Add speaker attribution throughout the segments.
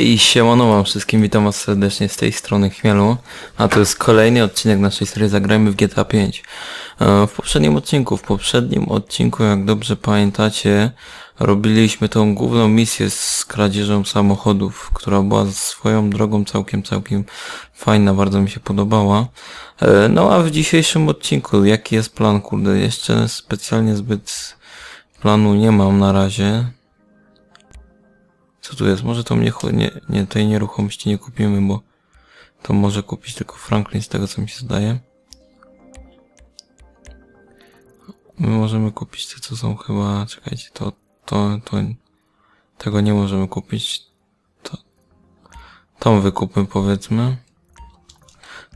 Speaker 1: I siemano wam wszystkim, witam was serdecznie z tej strony Chmielu, a to jest kolejny odcinek naszej serii Zagrajmy w GTA 5. E, W poprzednim odcinku, w poprzednim odcinku, jak dobrze pamiętacie, robiliśmy tą główną misję z kradzieżą samochodów, która była swoją drogą całkiem, całkiem fajna, bardzo mi się podobała. E, No a w dzisiejszym odcinku, jaki jest plan, kurde, jeszcze specjalnie zbyt planu nie mam na razie. Co tu jest? Może to mnie nie, nie, tej nieruchomości nie kupimy, bo to może kupić tylko Franklin z tego co mi się zdaje. My możemy kupić te co są chyba, czekajcie, to, to, to, tego nie możemy kupić. To, tą wykupmy powiedzmy.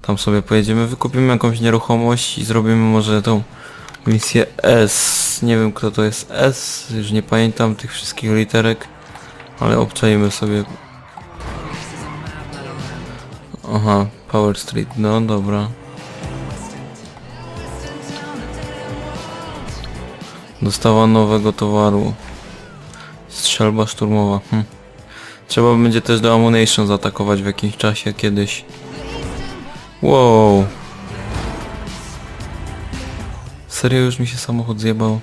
Speaker 1: Tam sobie pojedziemy, wykupimy jakąś nieruchomość i zrobimy może tą misję S. Nie wiem kto to jest S, już nie pamiętam tych wszystkich literek. Ale obczajmy sobie. Aha, Power Street, no dobra. Dostawa nowego towaru. Strzelba szturmowa. Hm. Trzeba będzie też do Ammunition zaatakować w jakimś czasie kiedyś. Wow. Serio już mi się samochód zjebał.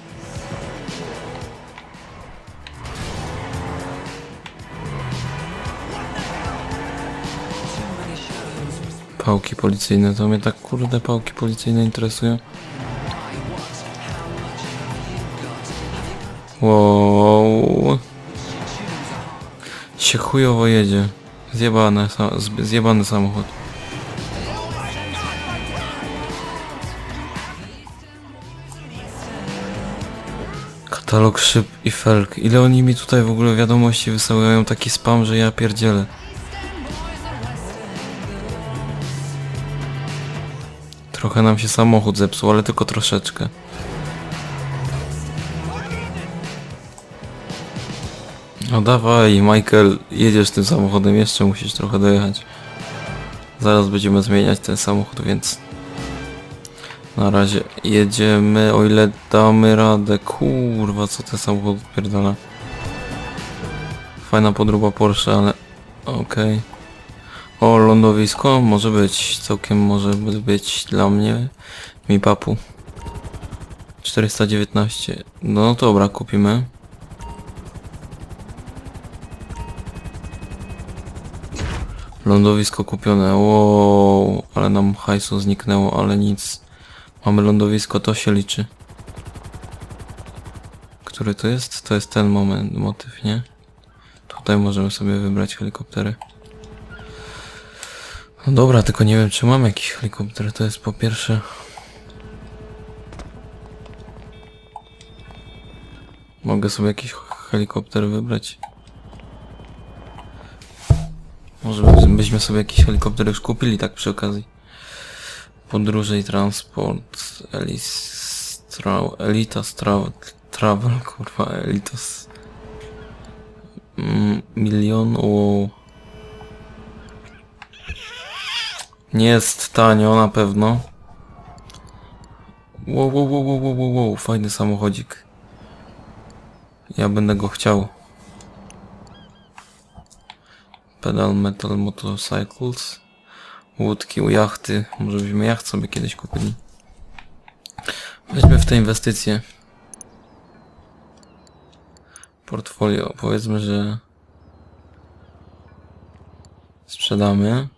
Speaker 1: Pałki policyjne, to mnie tak kurde pałki policyjne interesują. Wow. Się chujowo jedzie. Zjebane, zjebany samochód. Katalog szyb i felk. Ile oni mi tutaj w ogóle wiadomości wysyłają taki spam, że ja pierdzielę. Trochę nam się samochód zepsuł, ale tylko troszeczkę. No dawaj, Michael, jedziesz tym samochodem, jeszcze musisz trochę dojechać. Zaraz będziemy zmieniać ten samochód, więc... Na razie jedziemy, o ile damy radę. Kurwa, co ten samochód odpierdala. Fajna podróba Porsche, ale... Okej. O, lądowisko może być, całkiem może by- być dla mnie. Mi papu. 419. No dobra, kupimy. Lądowisko kupione. Wow, ale nam hajsu zniknęło, ale nic. Mamy lądowisko, to się liczy. Który to jest? To jest ten moment, motyw, nie? Tutaj możemy sobie wybrać helikoptery. No dobra, tylko nie wiem czy mam jakiś helikopter, to jest po pierwsze... Mogę sobie jakiś helikopter wybrać. Może by- byśmy sobie jakiś helikopter już kupili tak przy okazji. Podróże i transport, Elis... Trau, Elitas Travel, travel kurwa, Elitas... Mm, milion, wow. Nie jest tanio na pewno. Wow, wow, wow, wow, wow, wow, fajny samochodzik. Ja będę go chciał. Pedal Metal Motorcycles. Łódki, jachty. Może byśmy jacht sobie kiedyś kupili. Weźmy w te inwestycje. Portfolio, powiedzmy, że sprzedamy.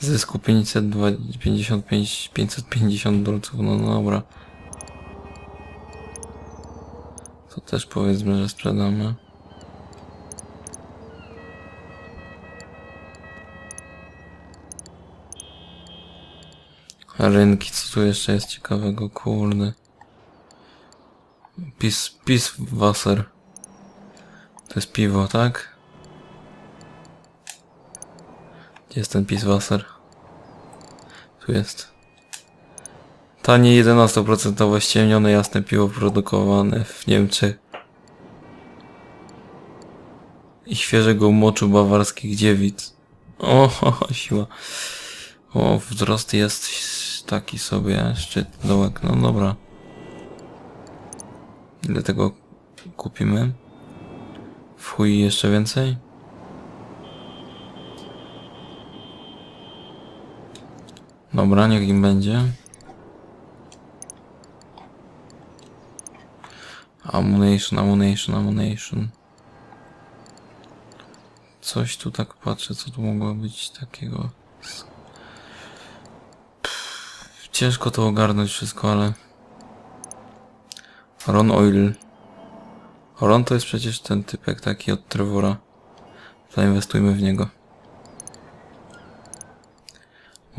Speaker 1: Zysku 555, 550 dolców, no, dobra. To też powiedzmy, że sprzedamy. Rynki, co tu jeszcze jest ciekawego, kurde. Pis, pis Wasser. To jest piwo, tak? Gdzie jest ten Piswasser? Tu jest. Tanie 11% ściemnione jasne piwo produkowane w Niemczech. I świeżego moczu bawarskich dziewic. O, siła. O, wzrost jest taki sobie, szczyt, dołek, no dobra. Ile tego kupimy. W chuj jeszcze więcej. Dobra, niech im będzie. Ammunition, ammunition, ammunition. Coś tu tak patrzę, co tu mogło być takiego. Pff, ciężko to ogarnąć wszystko, ale... Ron Oil. Ron to jest przecież ten typek taki od Trevora. Zainwestujmy w niego.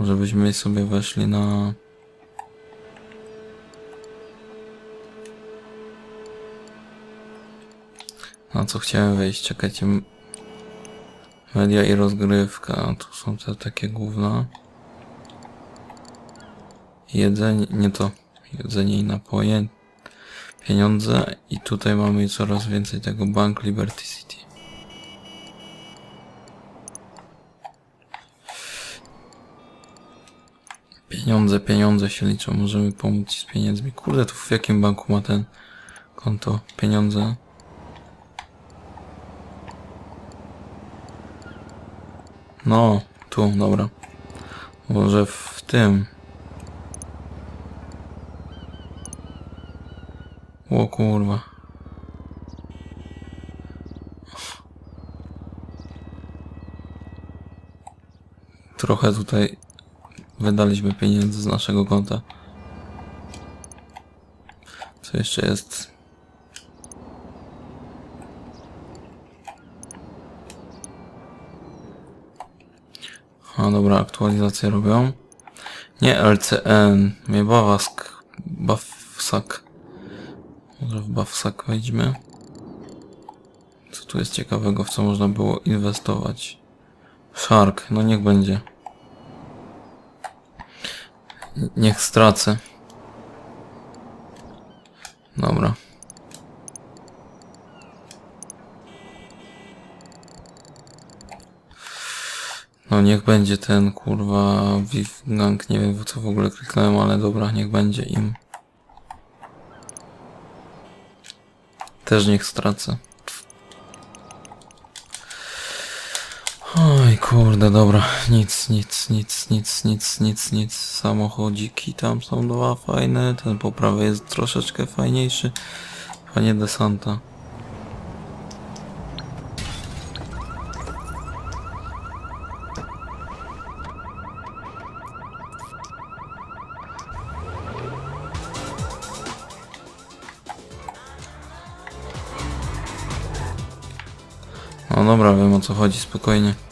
Speaker 1: Może byśmy sobie weszli na... Na co chciałem wejść? Czekajcie. Media i rozgrywka. Tu są te takie główne. Jedzenie, nie to. Jedzenie i napoje. Pieniądze. I tutaj mamy coraz więcej tego Bank Liberty City. Pieniądze, pieniądze się liczą. Możemy pomóc ci z pieniędzmi. Kurde, tu w jakim banku ma ten konto? Pieniądze. No, tu, dobra. Może w tym. O kurwa. Trochę tutaj wydaliśmy pieniędzy z naszego konta. Co jeszcze jest? A dobra, aktualizację robią. Nie LCN, mnie Bawask, Bawsak. Może w Bawsak wejdźmy. Co tu jest ciekawego, w co można było inwestować? Shark, no niech będzie. Niech stracę. Dobra. No niech będzie ten kurwa Gang, nie wiem co w ogóle kliknąłem, ale dobra, niech będzie im. Też niech stracę. Kurde, dobra, nic, nic, nic, nic, nic, nic, nic. Samochodziki tam są dwa fajne, ten po prawej jest troszeczkę fajniejszy. Panie Desanta. No dobra, wiem o co chodzi, spokojnie.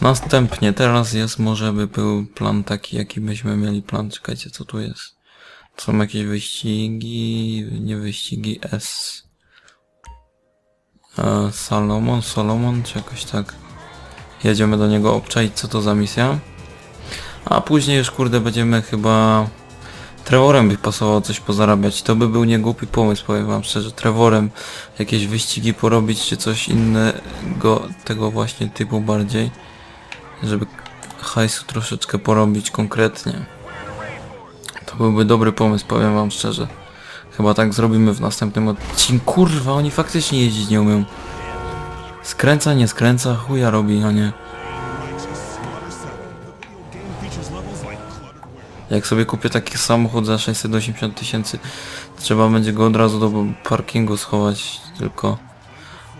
Speaker 1: Następnie, teraz jest, może by był plan taki, jaki byśmy mieli plan. Czekajcie, co tu jest? Są jakieś wyścigi, nie wyścigi S. E, Salomon, Solomon, czy jakoś tak. Jedziemy do niego obczaić, co to za misja. A później już, kurde, będziemy chyba... Trevorem by pasowało coś pozarabiać. To by był niegłupi pomysł, powiem wam szczerze. Trevorem jakieś wyścigi porobić, czy coś innego tego właśnie typu bardziej. Żeby hajsu troszeczkę porobić konkretnie. To byłby dobry pomysł, powiem wam szczerze. Chyba tak zrobimy w następnym odcinku. Kurwa, oni faktycznie jeździć nie umieją. Skręca, nie skręca, chuja robi, a nie. Jak sobie kupię taki samochód za 680 tysięcy, trzeba będzie go od razu do parkingu schować, tylko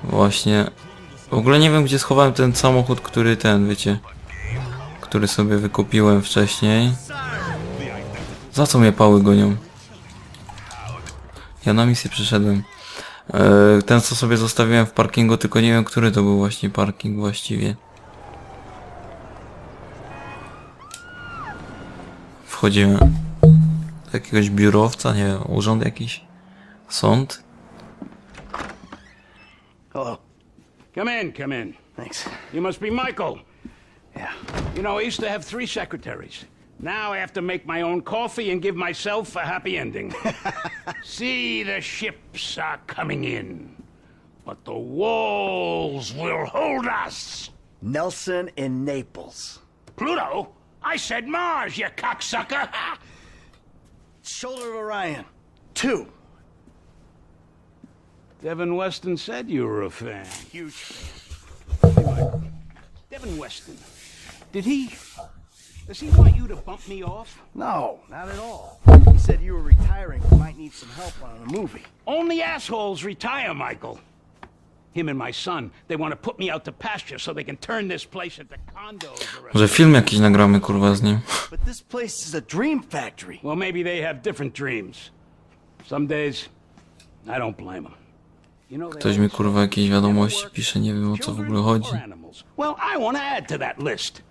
Speaker 1: właśnie... W ogóle nie wiem, gdzie schowałem ten samochód, który ten, wiecie, który sobie wykupiłem wcześniej. Za co mnie pały gonią? Ja na misję przyszedłem. E, ten, co sobie zostawiłem w parkingu, tylko nie wiem, który to był właśnie parking właściwie. Wchodzimy. Do jakiegoś biurowca, nie wiem, urząd jakiś? Sąd?
Speaker 2: Hello.
Speaker 3: Come in, come in.
Speaker 2: Thanks.
Speaker 3: You must be Michael.
Speaker 2: Yeah.
Speaker 3: You know, I used to have three secretaries. Now I have to make my own coffee and give myself a happy ending. See, the ships are coming in. But the walls will hold us.
Speaker 2: Nelson in Naples.
Speaker 3: Pluto? I said Mars, you cocksucker.
Speaker 2: Shoulder of Orion. Two.
Speaker 3: Devin Weston said you were a fan.
Speaker 2: Huge fan.
Speaker 3: Hey, Michael. Devin Weston. Did he... Does he want you to bump me off?
Speaker 2: No, not at all. He said you were retiring and might need some help on a movie.
Speaker 3: Only assholes retire, Michael. Him and my son, they want to put me out to pasture so they can turn this place into condos or a...
Speaker 1: Może film jakiś nagramy kurwa z nim.
Speaker 2: But this place is a dream factory.
Speaker 3: Well, maybe they have different dreams. Some days, I don't blame them.
Speaker 1: Ktoś mi kurwa jakieś wiadomości pisze, nie wiem o co w ogóle chodzi.
Speaker 3: Well, I want to add to that list.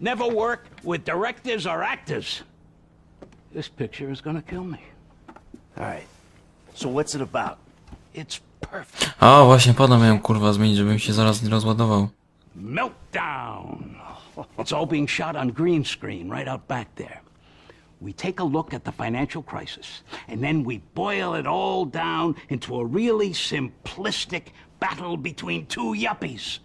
Speaker 3: Never work with directors or actors. This picture is gonna kill me.
Speaker 2: All right. So what's it about?
Speaker 3: It's perfect.
Speaker 1: A właśnie pada miałem kurwa zmienić, żebym się zaraz nie rozładował.
Speaker 3: Meltdown. It's all being shot on green screen right out back there. We take a look at the financial crisis, and then we boil it all down into a really simplistic battle between two yuppies.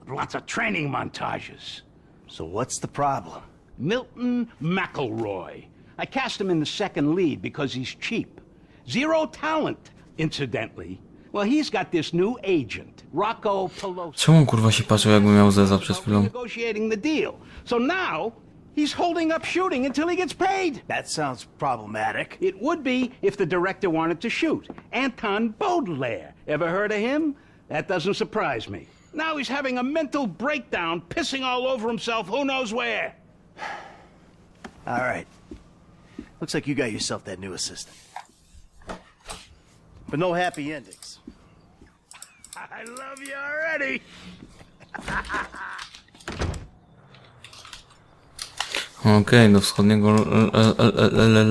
Speaker 3: With lots of training montages.
Speaker 2: So what's the problem?
Speaker 3: Milton McElroy. I cast him in the second lead because he's cheap. Zero talent, incidentally. Well, he's got this new agent, Rocco Pelosi.
Speaker 1: Czemu on, kurwa się patrzył jakby miał zeza przed chwilą?
Speaker 3: Negotiating the deal. So now he's holding up shooting until he gets paid.
Speaker 2: That sounds problematic.
Speaker 3: It would be if the director wanted to shoot. Anton Baudelaire. Ever heard of him? That doesn't surprise me. Now he's having a mental breakdown, pissing all over himself who knows where.
Speaker 2: All right. Looks like you got yourself that new assistant. But no happy endings.
Speaker 3: I love you already.
Speaker 1: Okej, do wschodniego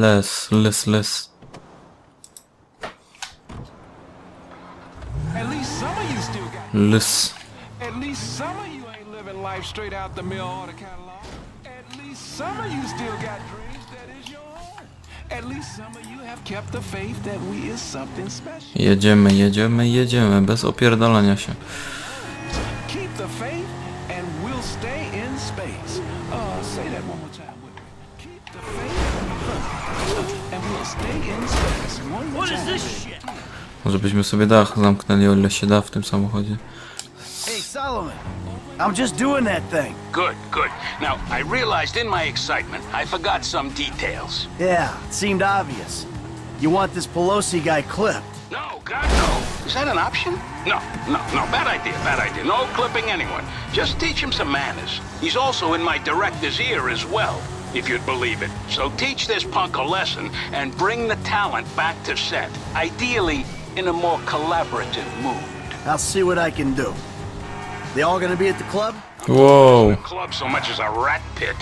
Speaker 1: les, les, les. Les. Jedziemy, jedziemy, jedziemy, bez opierdalania się.
Speaker 4: Keep the faith and we'll stay in space. Uh, say that one
Speaker 1: Może byśmy sobie dach zamknęli, o ile się da w tym samochodzie.
Speaker 2: Hey, Solomon. I'm just doing that thing.
Speaker 3: Good, good. Now, I realized in my excitement I forgot some details.
Speaker 2: Yeah, it seemed obvious. You want this Pelosi guy clipped.
Speaker 3: No, God, no. Is that an option? No, no, no. Bad idea, bad idea. No clipping anyone. Just teach him some manners. He's also in my director's ear as well, if you'd believe it. So teach this punk a lesson and bring the talent back to set. Ideally, in a more collaborative mood.
Speaker 2: I'll see what I can do. They all gonna be at the club?
Speaker 1: Wow!
Speaker 3: club so much as a rat pit.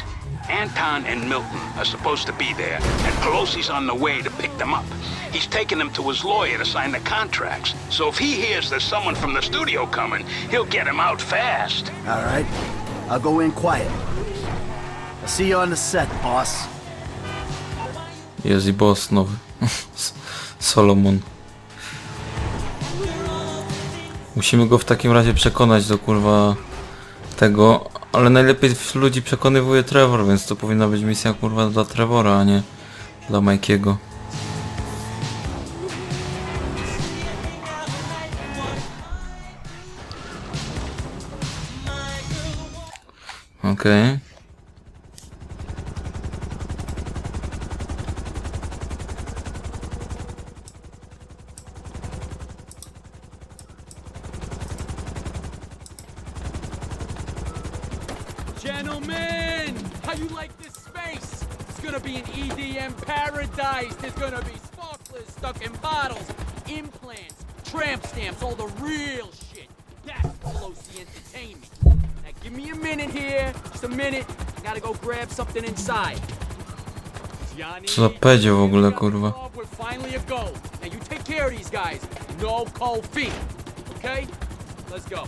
Speaker 3: Anton and Milton are supposed to be there, and Pelosi's on the way to pick them up. He's taking them to his lawyer to sign the contracts. So if he hears there's someone from the studio coming, he'll get him out fast.
Speaker 2: All right. I'll go in quiet. I'll see you on the set, boss.
Speaker 1: Jest i boss nowy. Solomon. Musimy go w takim razie przekonać do kurwa tego, ale najlepiej ludzi przekonywuje Trevor, więc to powinna być misja kurwa dla Trevora, a nie dla Mikey'ego. Okej.
Speaker 5: Gentlemen, how you like this space? It's gonna be an EDM paradise. There's gonna be sparklers stuck in bottles, implants, tramp stamps, all the real shit. That's Pelosi Entertainment. Now give me a minute here, just a minute. I gotta go grab something inside.
Speaker 1: Co w ogóle, kurwa.
Speaker 5: up, We're finally a go. Now you take care of these guys. No cold feet. Okay? Let's go.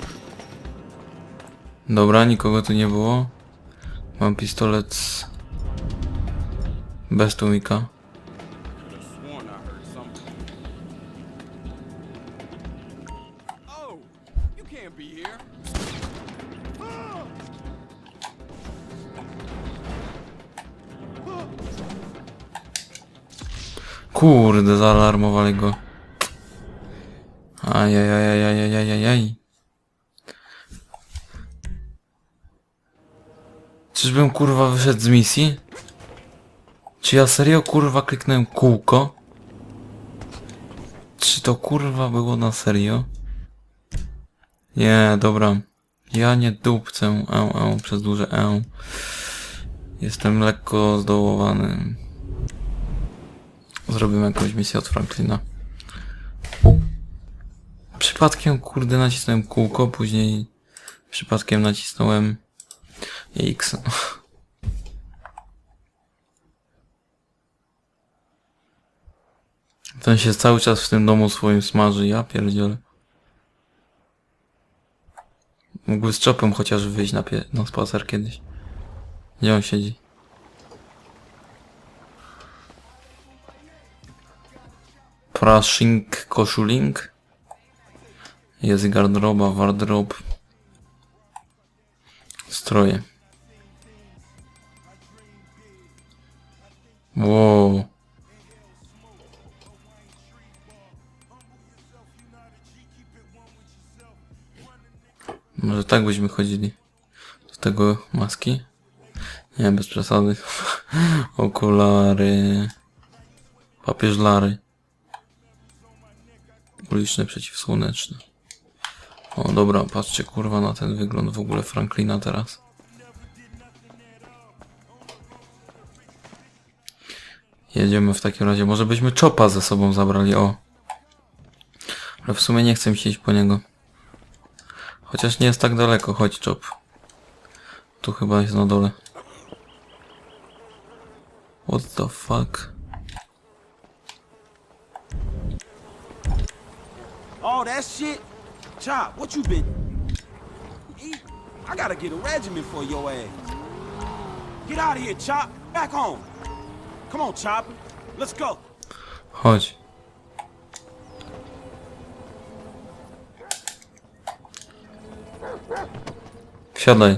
Speaker 1: Dobra, nikogo tu nie było. Mam pistolet z... bez tłumika. Kurde, zaalarmowali go. Ajajajajajajajaj. Czyżbym kurwa wyszedł z misji? Czy ja serio kurwa kliknąłem kółko? Czy to kurwa było na serio? Nie, dobra. Ja nie dupcę, e, e, przez duże e. Jestem lekko zdołowany. Zrobimy jakąś misję od Franklina. Przypadkiem kurde nacisnąłem kółko, później przypadkiem nacisnąłem X. Ten się cały czas w tym domu swoim smaży, ja pierdzielę. Mógłby z czopem chociaż wyjść na, na spacer kiedyś. Gdzie on siedzi? Prashing koszuling. Jest garderoba, wardrobe. Stroje. Wow. Może tak byśmy chodzili. Do tego maski? Nie, bez przesady. Okulary. Papieżlary. Uliczne przeciwsłoneczne. O dobra, patrzcie kurwa na ten wygląd w ogóle Franklina teraz. Jedziemy w takim razie. Może byśmy Chopa ze sobą zabrali, o. Ale w sumie nie chcę mi się iść po niego. Chociaż nie jest tak daleko, chodź Chop. Tu chyba jest na dole. What the fuck?
Speaker 6: All that shit? Chop, what you been... I gotta get a regiment for your ass. Get out of here, Chop. Back home. Come on, Chopper. Let's go.
Speaker 1: Chodź. Wsiadaj.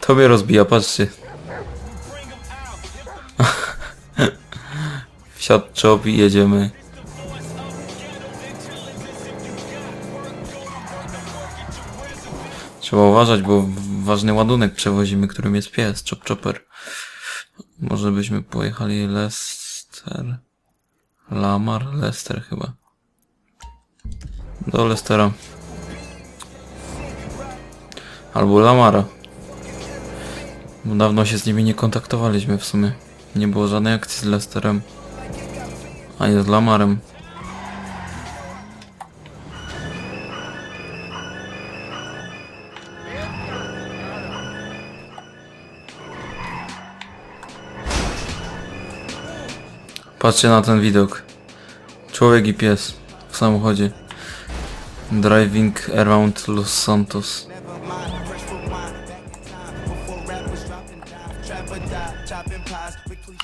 Speaker 1: Tobie rozbija, patrzcie. Wsiadł czop i jedziemy. Trzeba uważać, bo ważny ładunek przewozimy, którym jest pies, chop chopper. Może byśmy pojechali Lester? Lamar? Lester chyba. Do Lestera. Albo Lamara. Bo dawno się z nimi nie kontaktowaliśmy w sumie. Nie było żadnej akcji z Lesterem. Ani z Lamarem. Patrzcie na ten widok. Człowiek i pies w samochodzie. Driving around Los Santos.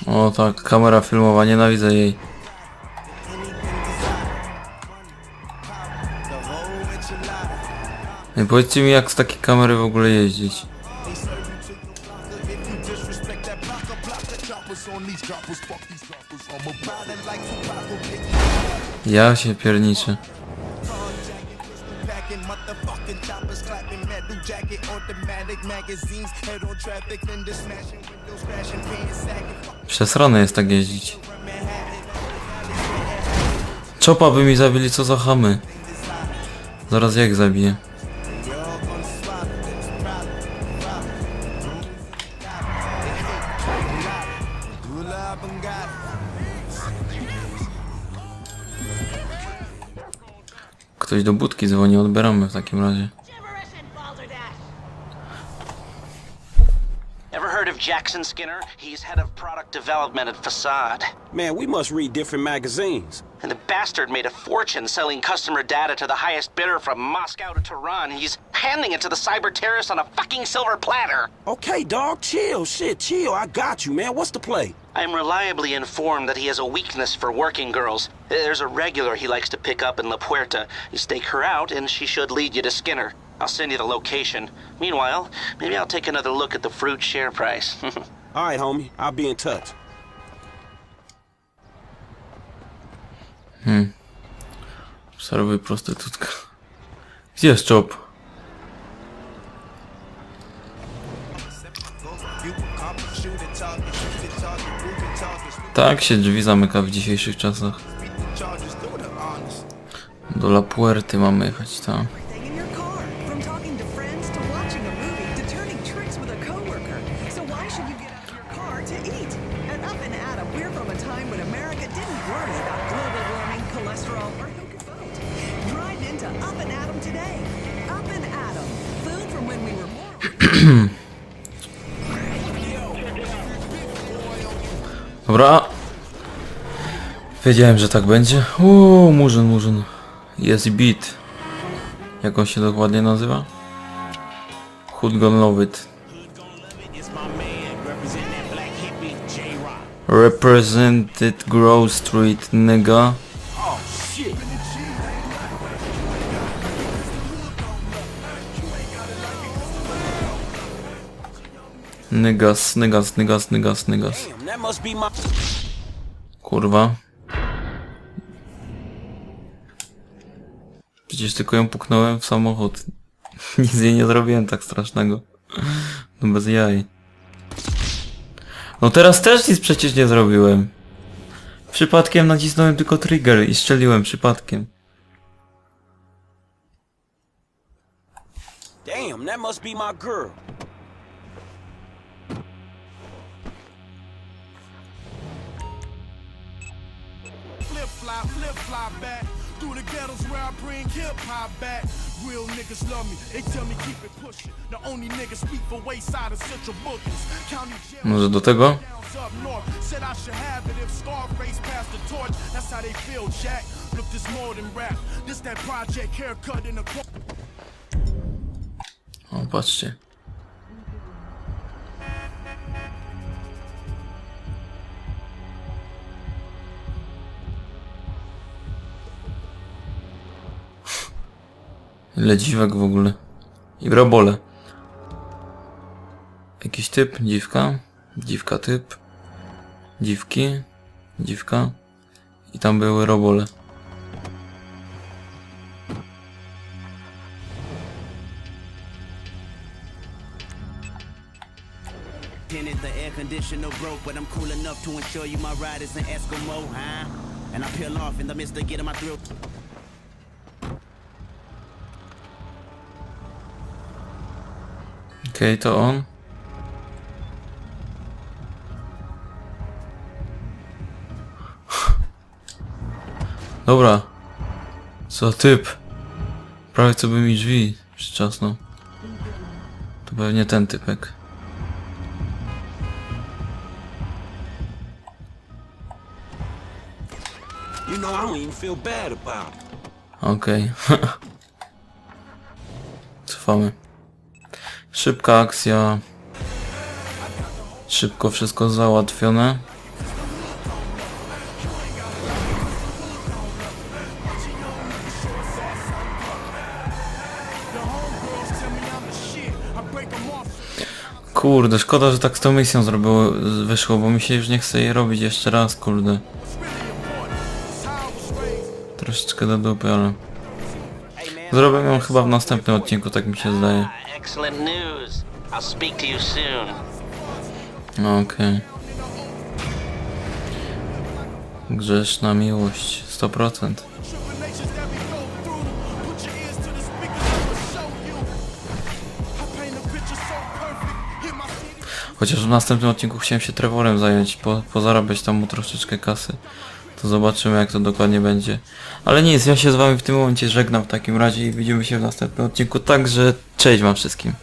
Speaker 1: O tak, kamera filmowa, nienawidzę jej. Nie powiedzcie mi jak z takiej kamery w ogóle jeździć.
Speaker 7: Crashing pants sagging
Speaker 1: Przesrane jest tak jeździć. Czopa by mi zabili, co za chamy. Zaraz jak zabiję. Do budki dzwoni, odbieramy w takim razie.
Speaker 8: Of Jackson Skinner? He's head of product development at Facade.
Speaker 6: Man, we must read different magazines.
Speaker 8: And the bastard made a fortune selling customer data to the highest bidder from Moscow to Tehran. He's handing it to the cyber terrorists on a fucking silver platter.
Speaker 6: Okay, dog, chill. Shit, chill. I got you, man. What's the play?
Speaker 8: I'm reliably informed that he has a weakness for working girls. There's a regular he likes to pick up in La Puerta. You stake her out, and she should lead you to Skinner. I'll send you the location. Meanwhile, maybe I'll take another look at the fruit share price.
Speaker 6: All right, homie. I'll be in touch.
Speaker 1: Obserwuj prostytutka. Gdzie jest Chop? Tak się drzwi zamyka w dzisiejszych czasach. Do La Puerty mamy jechać tam.
Speaker 9: Cholesterol, or could vote. Drive into Up and Adam today. Up and Adam. Food from when we were.
Speaker 1: Dobra. Wiedziałem, że tak będzie. Uuu, murzyn, murzyn. Jest beat. Jak on się dokładnie nazywa? Hood Gone Love It. Represented Grove Street, nigga.
Speaker 6: Damn, that must be my...
Speaker 1: Kurwa. Przecież tylko ją puknąłem w samochód. Nic jej nie zrobiłem tak strasznego. No bez jaj. No teraz też nic przecież nie zrobiłem. Przypadkiem nacisnąłem tylko trigger i strzeliłem przypadkiem.
Speaker 6: Damn, that must be my girl.
Speaker 7: Flop, flip flop back through the ghettos where I bring hip hop back. Real niggas love me, they tell me keep it pushing. The only niggas speak for wayside and central bookings. County jail.
Speaker 1: Może do tego?
Speaker 7: Up north said I should have it if Scarface passed the torch. That's how they feel, Jack. Look, this more than rap. This that project haircut in the.
Speaker 1: O, patrzcie. Ile dziwek w ogóle. I robole. Jakiś typ, dziwka, dziwka typ, dziwki, dziwka i tam były robole.
Speaker 10: Conditioner broke, but I'm cool enough to ensure you my ride is an Eskimo, huh? And I peel off in the midst of getting my.
Speaker 1: Okej, to on. Dobra. Co typ? Prawie co by mi drzwi przyczasnął. To pewnie ten typek.
Speaker 6: You know, I don't even feel bad about it.
Speaker 1: Okej. Cofamy. Szybka akcja. Szybko wszystko załatwione. Kurde, szkoda, że tak z tą misją zrobiło, wyszło, bo mi się już nie chce jej robić jeszcze raz, kurde. Troszeczkę do dupy, ale... Zrobię ją chyba w następnym odcinku, tak mi się zdaje. Okej. Grzeszna miłość, 100%.
Speaker 7: Tribulations that we go through. Put your ears to the speakers, I'ma show you. I paint a picture so perfect. Hit my city.
Speaker 1: Chociaż w następnym odcinku chciałem się Trevorem zająć, po, pozarabiać tam mu troszeczkę kasy. To zobaczymy jak to dokładnie będzie. Ale nic, ja się z wami w tym momencie żegnam w takim razie i widzimy się w następnym odcinku. Także cześć wam wszystkim.